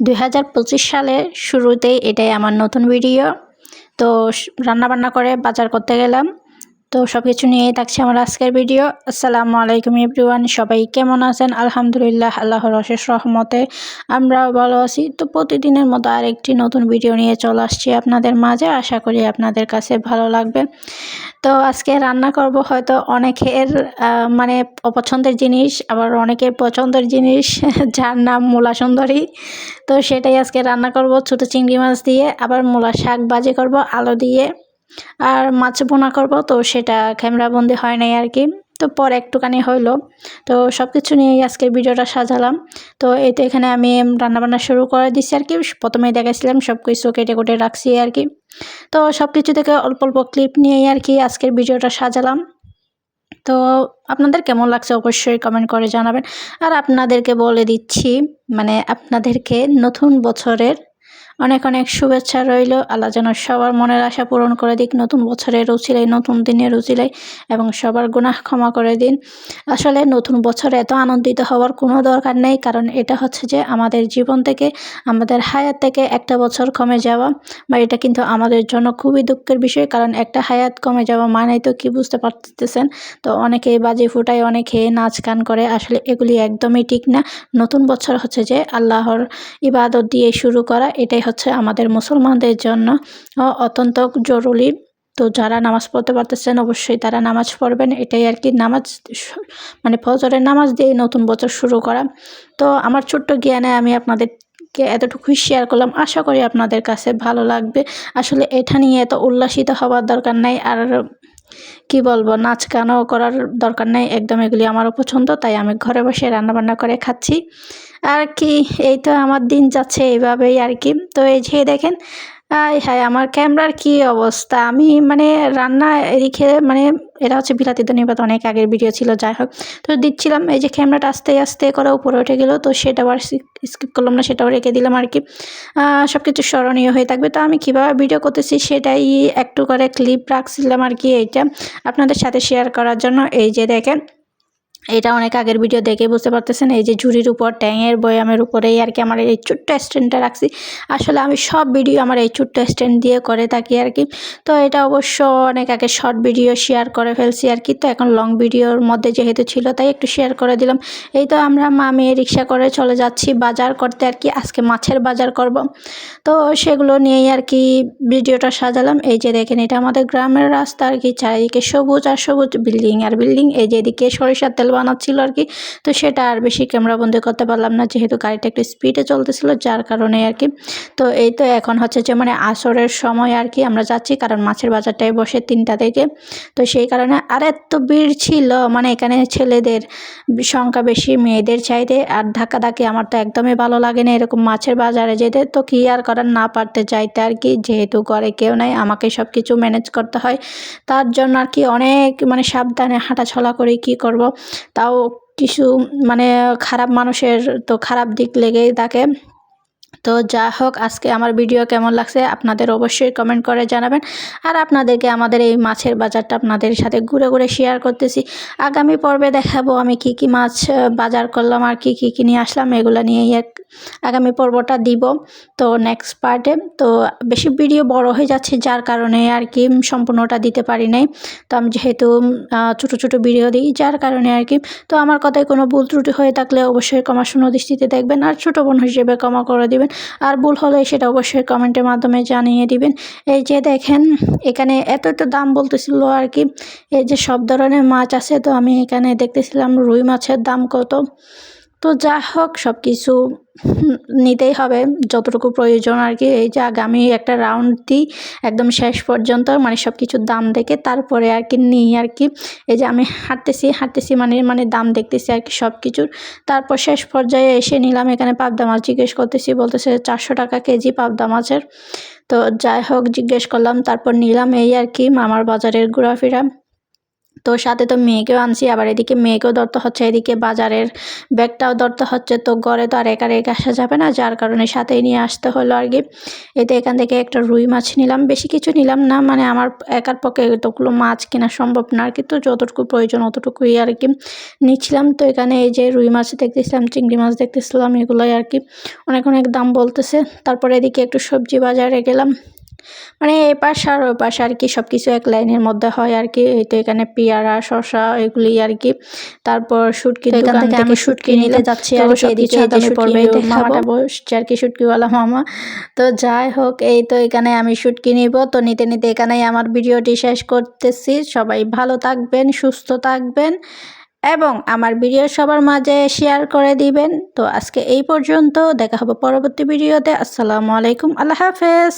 দু হাজার পঁচিশ সালে শুরুতেই এটাই আমার নতুন ভিডিও তো রান্না বান্না করে বাজার করতে গেলাম। তো সব কিছু নিয়েই থাকছে আমার আজকের ভিডিও। আসসালামু আলাইকুম এভরিওয়ান, সবাই কেমন আছেন? আলহামদুলিল্লাহ, আল্লাহর অশেষ রহমতে আমরাও ভালো আছি। তো প্রতিদিনের মতো আরেকটি নতুন ভিডিও নিয়ে চলে আসছি আপনাদের মাঝে। আশা করি আপনাদের কাছে ভালো লাগবে। তো আজকে রান্না করব হয়তো অনেকের মানে অপছন্দের জিনিস, আবার অনেকের পছন্দের জিনিস, যার নাম মূলা সুন্দরী। তো সেটাই আজকে রান্না করব। ছোটো চিংড়ি মাছ দিয়ে, আবার মূলা শাক বাজি করব, আলু দিয়ে। আর মাছ বোনা করব, তো সেটা ক্যামেরাবন্দি হয় নাই আর কি। তো পরে একটুখানি হইল। তো সব কিছু নিয়েই আজকের ভিডিওটা সাজালাম। তো এই তো এখানে আমি রান্নাবান্না শুরু করে দিচ্ছি আর কি। প্রথমেই দেখাইছিলাম সব কিছু কেটে কুটে রাখছি আর কি। তো সব কিছু থেকে অল্প অল্প ক্লিপ নিয়েই আর কি আজকের ভিডিওটা সাজালাম। তো আপনাদের কেমন লাগছে অবশ্যই কমেন্ট করে জানাবেন। আর আপনাদেরকে বলে দিচ্ছি মানে আপনাদেরকে নতুন বছরের অনেক অনেক শুভেচ্ছা রইল। আল্লাহ যেন সবার মনের আশা পূরণ করে দিক, নতুন বছরের রুচিলাই নতুন দিনের রুচিলাই এবং সবার গুনাহ ক্ষমা করে দিন। আসলে নতুন বছরে এত আনন্দিত হওয়ার কোনো দরকার নেই, কারণ এটা হচ্ছে যে আমাদের জীবন থেকে, আমাদের হায়াত থেকে একটা বছর কমে যাওয়া, বা এটা কিন্তু আমাদের জন্য খুবই দুঃখের বিষয়, কারণ একটা হায়াত কমে যাওয়া মানেই তো কি বুঝতে পারতেছেন? তো অনেকে বাজে ফুটায়, অনেকে নাচ গান করে, আসলে এগুলি একদমই ঠিক না। নতুন বছর হচ্ছে যে আল্লাহর ইবাদত দিয়ে শুরু করা, এটাই হচ্ছে আমাদের মুসলমানদের জন্য অত্যন্ত জরুরি। তো যারা নামাজ পড়তে পারতেছেন অবশ্যই তারা নামাজ পড়বেন। এটাই আর কি নামাজ মানে ফজরের নামাজ দিয়ে নতুন বছর শুরু করা। তো আমার ছোট্ট জ্ঞানে আমি আপনাদের কে এতটুকুই শেয়ার করলাম। আশা করি আপনাদের কাছে ভালো লাগবে। আসলে এটা নিয়ে এত উল্লাসিত হওয়ার দরকার নাই। আর কি বলব, নাচ গানও করার দরকার নেই, একদম এগুলি আমারও পছন্দ, তাই আমি ঘরে বসে রান্নাবান্না করে খাচ্ছি। আর কি, এই তো আমার দিন যাচ্ছে এইভাবেই আর কি। তো এই যে দেখেন আয় হায়, আমার ক্যামেরার কি অবস্থা? আমি মানে রান্না এদিকে মানে এটা হচ্ছে বিলাতি ধনিপাত অনেক আগের ভিডিও ছিল, যাই হোক। তো দিচ্ছিলাম, এই যে ক্যামেরাটা আস্তে আস্তে করে উপরে উঠে গেলো, তো সেটা আবার স্কিপ করলাম না, সেটাও রেখে দিলাম আর কি। সব কিছু স্মরণীয় হয়ে থাকবে। তো আমি কীভাবে ভিডিও করতেছি, সেটাই একটু করে ক্লিপ রাখছিলাম আর কি, এইটা। আপনাদের সাথে শেয়ার করার জন্য, এই যে দেখেন। এটা অনেক আগের ভিডিও দেখে বুঝতে পারতেছেন, এই যে ঝুড়ির উপর, ট্যাঙের বয়ামের উপরেই আর কি আমার এই ছোট্ট স্ট্যান্ডটা রাখছি। আসলে আমি সব ভিডিও আমার এই ছোট্ট স্ট্যান্ড দিয়ে করে থাকি আর কি। তো এটা অবশ্য অনেক আগে শর্ট ভিডিও শেয়ার করে ফেলছি আর কি, তো এখন লং ভিডিওর মধ্যে যেহেতু ছিল তাই একটু শেয়ার করে দিলাম। এই তো আমরা মা মেয়ে রিক্সা করে চলে যাচ্ছি বাজার করতে আর কি, আজকে মাছের বাজার করব। তো সেগুলো নিয়েই আর কি ভিডিওটা সাজালাম। এই যে দেখেন, এটা আমাদের গ্রামের রাস্তা আর কি, চারিদিকে সবুজ আর সবুজ বিল্ডিং। আর বিল্ডিং এই যে এদিকে সরিষার তেল বানাচ্ছিল আর কি। তো সেটা আর বেশি ক্যামেরা বন্দি করতে পারলাম না, যেহেতু গাড়িটা একটু স্পিডে চলতেছিল, যার কারণে আর কি। তো এই তো এখন হচ্ছে যে মানে আসরের সময় আর কি আমরা যাচ্ছি, কারণ মাছের বাজারটাই বসে তিনটা থেকে। তো সেই কারণে আর এত ভিড় ছিল মানে এখানে ছেলেদের সংখ্যা বেশি, মেয়েদের চাইতে, আর ধাক্কা ধাক্কি আমার তো একদমই ভালো লাগে না এরকম মাছের বাজারে যেতে। তো কি আর করার, না পারতে চাইতে আর কি, যেহেতু ঘরে কেউ নাই, আমাকে সব কিছু ম্যানেজ করতে হয়। তার জন্য আর কি অনেক মানে সাবধানে হাঁটাচলা করে কি করব। তাও কিছু মানে খারাপ মানুষের তো খারাপ দিক লেগেই থাকে। তো যা হোক, আজকে আমার ভিডিও কেমন লাগছে আপনাদের অবশ্যই কমেন্ট করে জানাবেন। আর আপনাদেরকে আমাদের এই মাছের বাজারটা আপনাদের সাথে ঘুরে ঘুরে শেয়ার করতেছি। আগামী পর্বে দেখাবো আমি কি কি মাছ বাজার করলাম আর কি কি কিনে আসলাম, এগুলো নিয়েই এক আগামী পর্বটা দিব। তো নেক্সট পার্টে তো বেশি ভিডিও বড় হয়ে যাচ্ছে যার কারণে আর কি সম্পূর্ণটা দিতে পারি নাই। তো আমি যেহেতু ছোট ছোট ভিডিও দিই, যার কারণে আর কি। তো আমার কথায় কোনো ভুল ত্রুটি হয়ে থাকলে অবশ্যই ক্ষমা শূন্য দৃষ্টিতে দেখবেন আর ছোটো বোন হিসেবে ক্ষমা করে দিবেন। আর ভুল হলে সেটা অবশ্যই কমেন্টের মাধ্যমে জানিয়ে দিবেন। এই যে দেখেন, এখানে এত এত দাম বলতেছিল আর কি। এই যে সব ধরনের মাছ আছে, তো আমি এখানে দেখতেছিলাম রুই মাছের দাম কত। তো যা হোক সব কিছু নিতেই হবে, যতটুকু প্রয়োজন আর কি। এই যে আগামী একটা রাউন্ড দিই, একদম শেষ পর্যন্ত মানে সব কিছুর দাম দেখে তারপরে আর কি নিই আর কি। এই যে আমি হাঁটতেছি হাঁটতেছি মানে মানে দাম দেখতেছি আর কি সব কিছুর তারপর শেষ পর্যায়ে এসে নিলাম, এখানে পাবদা মাছ জিজ্ঞেস করতেছি, বলতেছে চারশো টাকা কেজি পাবদা মাছের। তো যাই হোক, জিজ্ঞেস করলাম, তারপর নিলাম এই আর কি, মামার বাজারের ঘোরাফেরা। তো সাথে তো মেয়েকেও আনছি, আবার এদিকে মেয়েকেও ধরতে হচ্ছে, এদিকে বাজারের ব্যাগটাও ধরতে হচ্ছে, তো ঘরে তো আর একা রেখে আসা যাবে না, যার কারণে সাথেই নিয়ে আসতে হলো আর কি। এতে এখান থেকে একটা রুই মাছ নিলাম, বেশি কিছু নিলাম না মানে আমার একার পক্ষে এতগুলো মাছ কেনা সম্ভব না আর কি, তো যতটুকু প্রয়োজন অতটুকুই আর কি নিচ্ছিলাম। তো এখানে এই যে রুই মাছ দেখতেছিলাম, চিংড়ি মাছ দেখতেছিলাম, এগুলোই আর কি অনেক অনেক দাম বলতেছে। তারপরে এদিকে একটু সবজি বাজারে গেলাম মানে এ পাশ আর ওই পাশ আর কি সব কিছু এক লাইনের মধ্যে হয় আর কি। এই তো এখানে পেয়ারা শসা এগুলি আর কি। তারপর শুটকি এখান দোকান থেকে আমি শুটকি নিতে যাচ্ছি আর সব কিছু শুটকি পর্বে মামাটা বসছে আর কি শুটকিওয়ালা মামা। তো যাই হোক এই তো এখানে আমি শুটকি নিব। তো নিতে নিতে এখানেই আমার ভিডিওটি শেষ করতেছি। সবাই ভালো থাকবেন সুস্থ থাকবেন এবং আমার ভিডিও সবার মাঝে শেয়ার করে দিবেন। তো আজকে এই পর্যন্ত দেখা হবে পরবর্তী ভিডিওতে। আসসালামু আলাইকুম আল্লাহ হাফেজ।